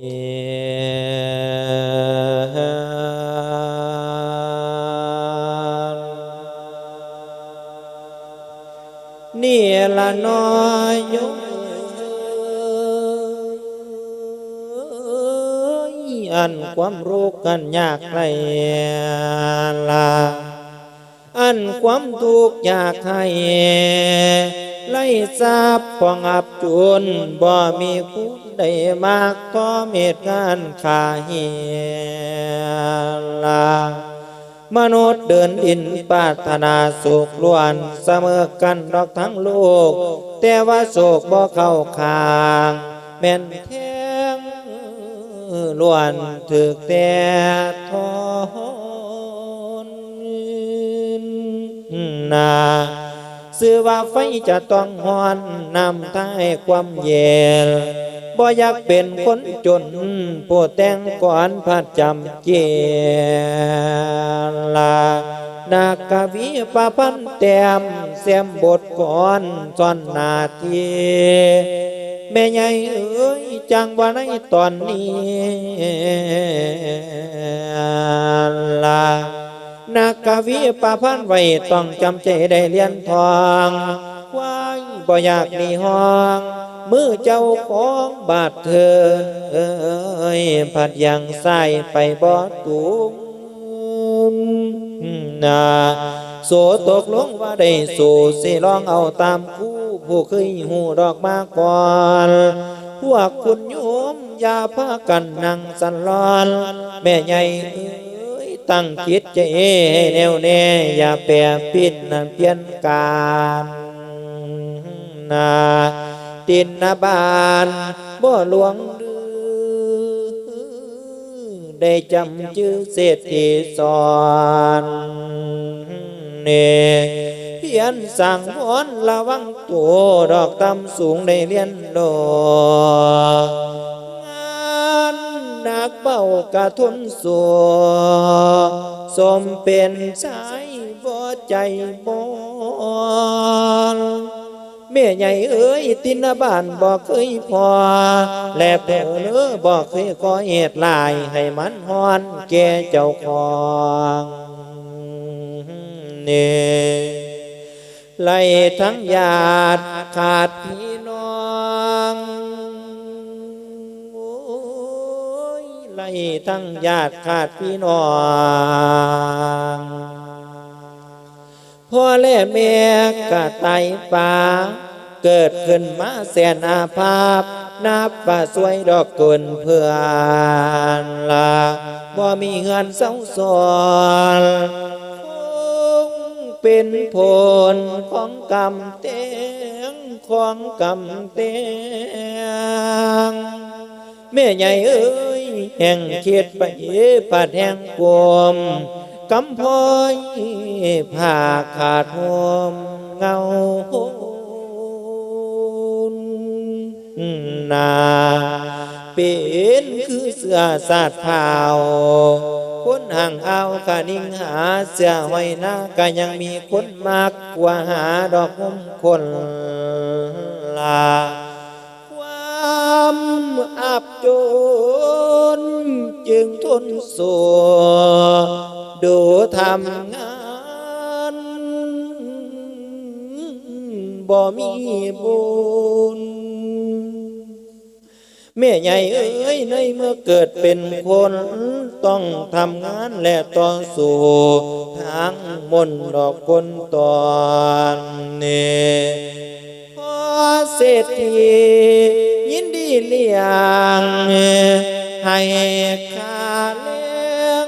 นี่ละน้อยโยมอัน อันความทุกข์ยากให้ไล่ทราบพองอับจุนบ่มีผู้ใดมากทอเมตงานขาเหียลามนุษย์เดินดินปราถนาสุขล้วนเสมอกันดอกทั้งโลก แต่ว่าโศกบ่เข้าคางแม่นแทงล้วนถึกแต่ทอ นาสื่อว่าไฟจะต้องหอนนำท้ายความเย็นบ่อยากเป็นคนจนผู้แต่งก่อนพัดจำเจลานากวีปะพันแต้มเสียมบทก่อนสอนนาทีแม่ใหญ่เอ้ยจังว่าในตอนนี้ลา นากกวีประพันไว้ต้องจำใจได้เรียนทองไว้บ่อยากหนีห้องมือเจ้าของบาดเธอเอ้ยผัดยังใส่ไปบ่ตุงนาโสตกลงว่าได้สู่สิลองเอาตามคู่ผู้เคยหูดอกมาก่อนพวกคุณโยมอย่าพากันนั่งสันลอน แม่ใหญ่ ตั้งคิดใจให้แน่วแน่ อย่าแปรปิดนั่นเปลี่ยนการนาตินนาบานบ่หลวงดื้อได้จำชื่อเศรษฐีสอนเนเพียนสั่งวอนระวังตัวดอกตำสูงได้เรียนโด นักเบากระทุนสัวสมเป็นสายบ่ใจบอนแม่ใหญ่เอ้ยตินบ้านบอกเคยพอ และเพื่เนื้อบอกเคยก่อเหตุลายให้มันฮอนแก่เจ้าของนี่ไล่ทั้งญาติขาดพี่ ทั้งญาติขาดพี่น้องพ่อและแม่กะไตป่าเกิดขึ้นมาแสนอาภาพ นับว่าสวยดอกกินเพื่อนละบ่มีเฮือนเสาสอนเป็นผลของกรรมเตียงของกรรมเตียงแม่ใหญ่เอ้ แห่งเขียดไปผัดแห่งกวมกำพอยผาขาดหวมเงานาเป็นคือเสื้อสาดเผาคนห่างเอากะนิ่งหาเสื้อไว้หน้าก็ยังมีคนมากกว่าหาดอกมุมคนลา ความอับจน จึงทนสู้ดูทำงานบ่มีบุญแม่ใหญ่เอ้ยในเมื่อเกิดเป็นคน ต้องทำงานและต่อสู้ทางมนดอกคนตอนนี้พอเศรษฐียินดีเลี้ยง ให้ค่าเลี้ยง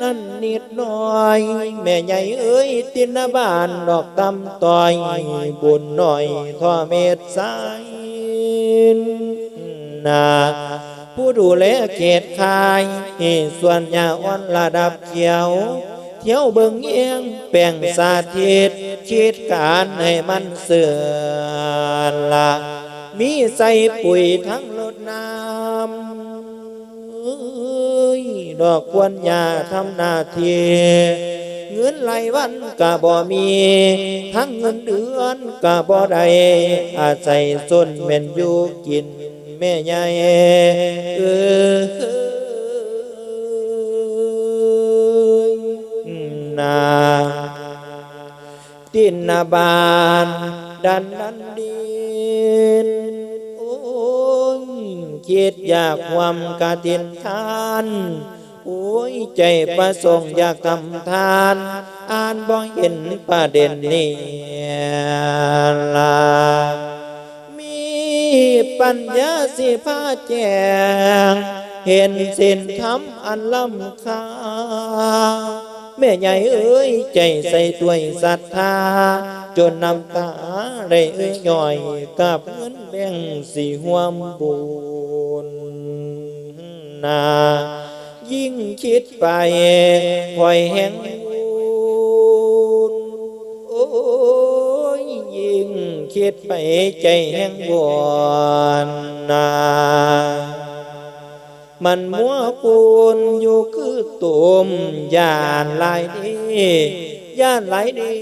นั่นนิดหน่อย แม่ใหญ่เอ้ยตินบ้านดอกตำต่อย บุญหน่อยทอเม็ดสายนาผู้ดูแลเขตคายให้ส่วนยาอ่อนระดับเขียว เที่ยวเบิงเอียงแป่งสาธิตคิดการให้มันเสื่อละมีใส่ปุ๋ยทั้งรดน้ำ ดอกควรยาทำน้าทีเงินไหลวันกะบ่มี ทั้งเงินเดือนกะบ่ได้อาศัยส้นเม่นอยู่กินแม่ใหญ่เออนาตินนาบานดันดันดินโอ้ยคิดอยากความกะตินทาน โอ้ยใจประสงค์อยากทำทาน อ่านบ่เห็นประเด็นนี้ลามีปัญญาสิพาแจง เห็นสินธรรมอันล้ำค่าแม่ใหญ่เอ้ยใจใส่ด้วยศรัทธา จนน้ำตาได้เอ้ยย่อยกับเงินแบ่งสีหวมบุญนา ยิ่งคิดไปคอยแห่งบุญโอ้ยยิ่งคิดไปใจแห่งบุญนามันมัวปูนอยู่คือตุ่มยานหลายดีย่านหลายดี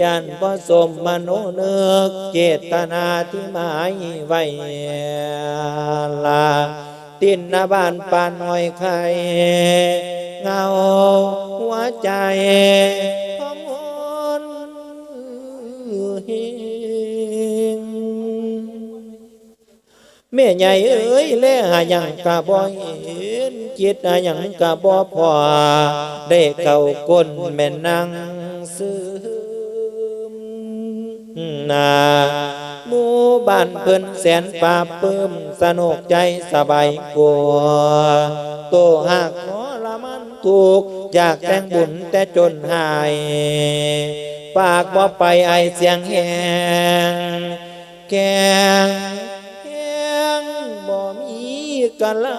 ยานผสมมโนเนึกเจตนาที่หมายไว้ลา ตินนาบ้านปานหน่อยไข่เงาหัวใจของคนเฮงแม่ใหญ่เอ้ยแล่หาหยังกะบ่เห็นจิตหายังกะบ่พอได้เก่าก้นแม่นางซึมนา หมู่บ้านเพิ่นแสนปราบปลื้มสนุกใจสบายกว่าโตหักขอละมันถูกอยากแต่งบุญแต่จนหาย ปากบ่ไปไอเสียงแหงแกงแหงบ่มีกะลา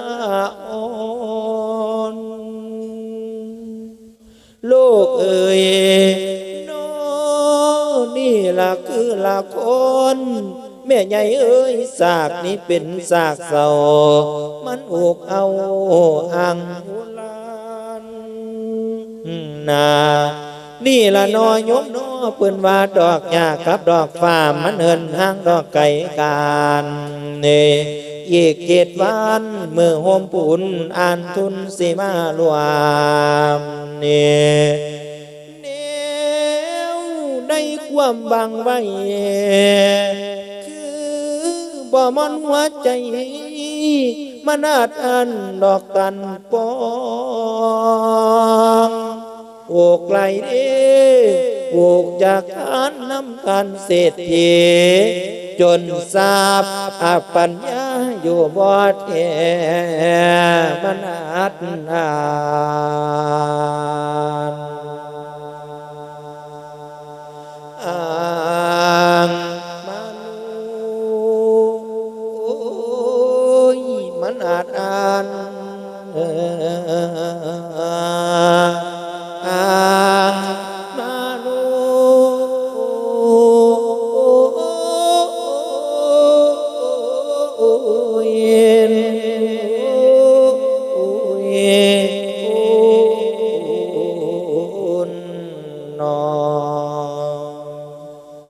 แม่ใหญ่เอ้ยสากนี้เป็นสากเศร้ามันอกเอาอังลานนานี่ละนอยมนอเปิ้นว่าดอกหญ้ากับดอกฟ้ามันเหินห้างดอกไก่การนี่อีกเจ็ดวันเมื่อโฮมปุ่นอ่านทุนสิมารวมเนี่แนวได้ความบางไว้ บ่มอนหัวใจมันาจอันดอกกันปองโอกไหลเด้โอกจากทานน้ำกันเศรษฐีจนทราบอาปัญญาอยู่บ่แท้มันอาจอา